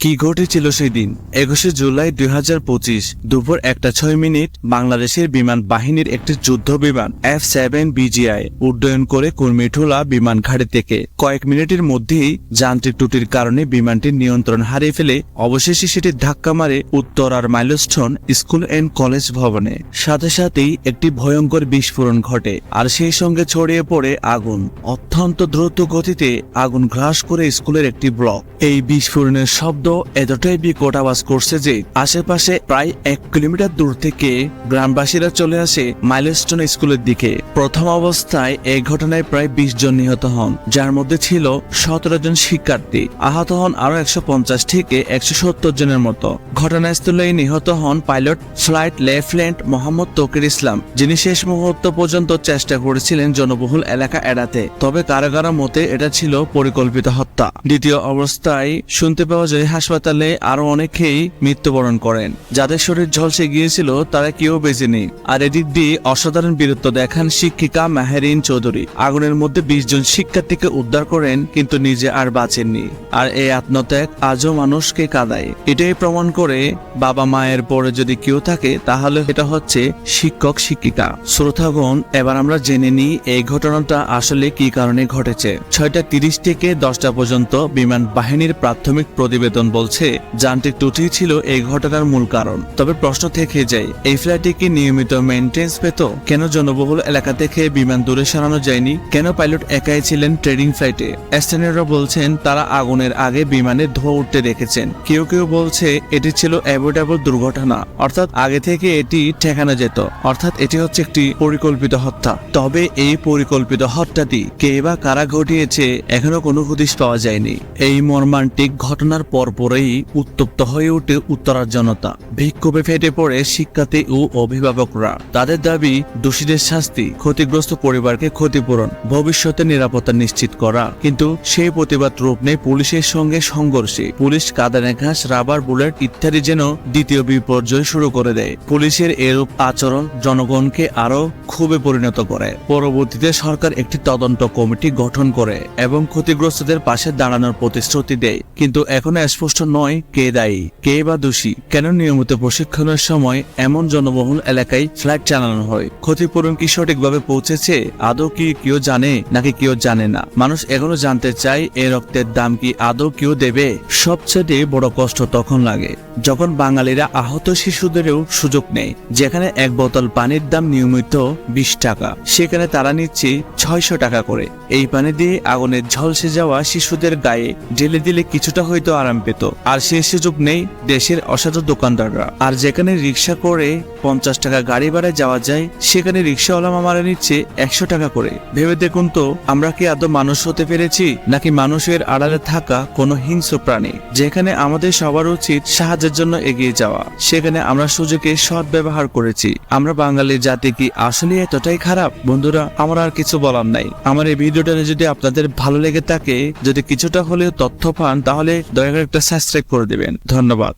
কি ঘটেছিল সেই দিন একুশে জুলাই দুই দুপুর একটা ছয় মিনিট বাংলাদেশের বিমান বাহিনীর একটি যুদ্ধ বিমান এফ সেভেন বিজিআই উড্ডয়ন করে কুর্মিঠোলা বিমান ঘাড়ি থেকে। কয়েক মিনিটের মধ্যেই যান্ত্রিক ত্রুটির কারণে বিমানটির নিয়ন্ত্রণ হারিয়ে ফেলে অবশেষে সেটি ধাক্কা মারে উত্তরার মাইলস্টোন স্কুল অ্যান্ড কলেজ ভবনে। সাথে সাথেই একটি ভয়ঙ্কর বিস্ফোরণ ঘটে আর সেই সঙ্গে ছড়িয়ে পড়ে আগুন। অত্যন্ত দ্রুত গতিতে আগুন গ্রাস করে স্কুলের একটি ব্লক। এই বিস্ফোরণের শব্দ এতটাই বিকট আওয়াজ করছে যে আশেপাশে প্রায় এক কিলোমিটার দূর থেকে গ্রামবাসীরা চলে আসে মাইলস্টোন স্কুলের দিকে। প্রথম অবস্থায় এই ঘটনায় প্রায় বিশ জন নিহত হন, যার মধ্যে ছিল সতেরো জন শিক্ষার্থী। আহত হন আরও একশো পঞ্চাশ থেকে একশো সত্তর জনের মতো। ঘটনাস্থলে নিহত হন pilot flight lieutenant Mohammad Takir Islam, যিনি শেষ মুহূর্ত পর্যন্ত চেষ্টা করেছিলেন জনবহুল এলাকা এড়াতে। তবে কারও কারও মতে এটা ছিল পরিকল্পিত হত্যা। দ্বিতীয় অবস্থায় শুনতে পাওয়া যায় হাসপাতালে আরও অনেকেই মৃত্যুবরণ করেন। যাদের শরীর ঝলসে গিয়েছিল, তারা কেউ বেঁচে নেই। আর এদিক দিয়ে অসাধারণ বীরত্ব দেখান শিক্ষিকা মেহেরিন চৌধুরী। আগুনের মধ্যে বিশ জন শিক্ষার্থীকে উদ্ধার করেন, কিন্তু নিজে আর বাঁচেননি। আর এই আত্মত্যাগ আজও মানুষকে কাঁদায়। এটাই প্রমাণ করে বাবা মায়ের পরে যদি কেউ থাকে, তাহলে এটা হচ্ছে শিক্ষক শিক্ষিকা। শ্রোতাগণ, এবার আমরা জেনে নিই এই ঘটনাটা আসলে কি কারণে ঘটেছে। ছয়টা তিরিশ থেকে দশটা পর্যন্ত বিমান বাহিনীর প্রাথমিক প্রতিবেদন বলছে, যান্ত্রিক ত্রুটি ছিল এই ঘটনার মূল কারণ। তবে প্রশ্ন থেকে যায়, এই ফ্লাইটে কি নিয়মিত মেনটেন্স পেত? কেন জনবহুল এলাকা থেকে বিমান দূরে সরানো যায়নি? কেন পাইলট একাই ছিলেন ট্রেডিং ফ্লাইটে? স্থানীয়রা বলছেন, তারা আগুনের আগে বিমানে ধোয়া উঠতে দেখেছেন। কেউ কেউ বলছে, এটি ছিল অ্যাভয়েডেবল দুর্ঘটনা। অর্থাৎ আগে থেকে এটি ঠেকানো যেত। অর্থাৎ এটি হচ্ছে একটি পরিকল্পিত হত্যা। তবে এই পরিকল্পিত হত্যাটি কে বা কারা ঘটিয়েছে, এখনও কোনো হদিশ পাওয়া যায়নি। এই মর্মান্তিক ঘটনার পরপরই উত্তপ্ত হয়ে ওঠে উত্তরার জনতা। বিক্ষোভে ফেটে পড়ে শিক্ষার্থী ও অভিভাবকরা। তাদের দাবি, দোষীদের শাস্তি, ক্ষতিগ্রস্ত পরিবারকে ক্ষতিপূরণ, ভবিষ্যতে নিরাপত্তা নিশ্চিত করা। কিন্তু সেই প্রতিবাদ রূপ নেই পুলিশের সঙ্গে সংঘর্ষে। পুলিশ কাদানে ঘাস, রাবার, বুলেট ইত্যাদি যেন দ্বিতীয় বিপর্যয় শুরু করে দেয়। পুলিশের এরূপ আচরণ জনগণকে আরও ক্ষোভে পরিণত করে। পরবর্তীতে সরকার একটি তদন্ত কমিটি গঠন করে এবং ক্ষতিগ্রস্তদের পাশে দাঁড়ানোর প্রতিশ্রুতি দেয়। কিন্তু এখনও স্পষ্ট নয় কে দায়ী, কে বা দোষী। কেন নিয়মিত প্রশিক্ষণের সময় এমন জনবহুল এলাকায় ফ্লাইট চালানো হয়? ক্ষতিপূরণ কি সঠিকভাবে পৌঁছেছে? আদৌ কি কেউ জানে নাকি কেউ জানে না? মানুষ এখনও জানতে চায়, এ রক্তের দাম কি আদৌ কেউ দেবে? সবচেয়ে বড় কষ্ট তখন লাগে। যখন বাঙালিরা আহত শিশুদেরও সুযোগ নেই যেখানে এক বোতল পানির দাম নিয়মিত বিশ টাকা, সেখানে তারা নিচ্ছে ছয়শো টাকা করে। এই পানি দিয়ে আগুনের ঝলসে যাওয়া শিশুদের গায়ে ঢেলে দিলে কিছুটা হয়তো আরাম পেত। আর সেই সুযোগ নেই দেশের অসাধু দোকানদাররা। আর যেখানে রিক্সা করে পঞ্চাশ টাকা গাড়ি ভাড়ায় যাওয়া যায়, সেখানে রিক্সাওয়ালা মামারা নিচ্ছে একশো টাকা করে। ভেবে দেখুন তো, আমরা কি আদৌ মানুষ হতে পেরেছি, নাকি মানুষের আড়ালে থাকা কোনো হিংস্র প্রাণী, যেখানে আমাদের সবার উচিত সাহায্যের জন্য এগিয়ে যাওয়া। সেখানে আমরা সুযোগে সৎ ব্যবহার করেছি। আমরা বাঙালি জাতি কি আসলে এতটাই খারাপ? বন্ধুরা, আমার আর কিছু বলার নাই। আমার এই ভিডিওটা যদি আপনাদের ভালো লেগে থাকে, যদি কিছুটা হলেও তথ্য পান, তাহলে দয়া করে একটা সাবস্ক্রাইব করে দেবেন। ধন্যবাদ।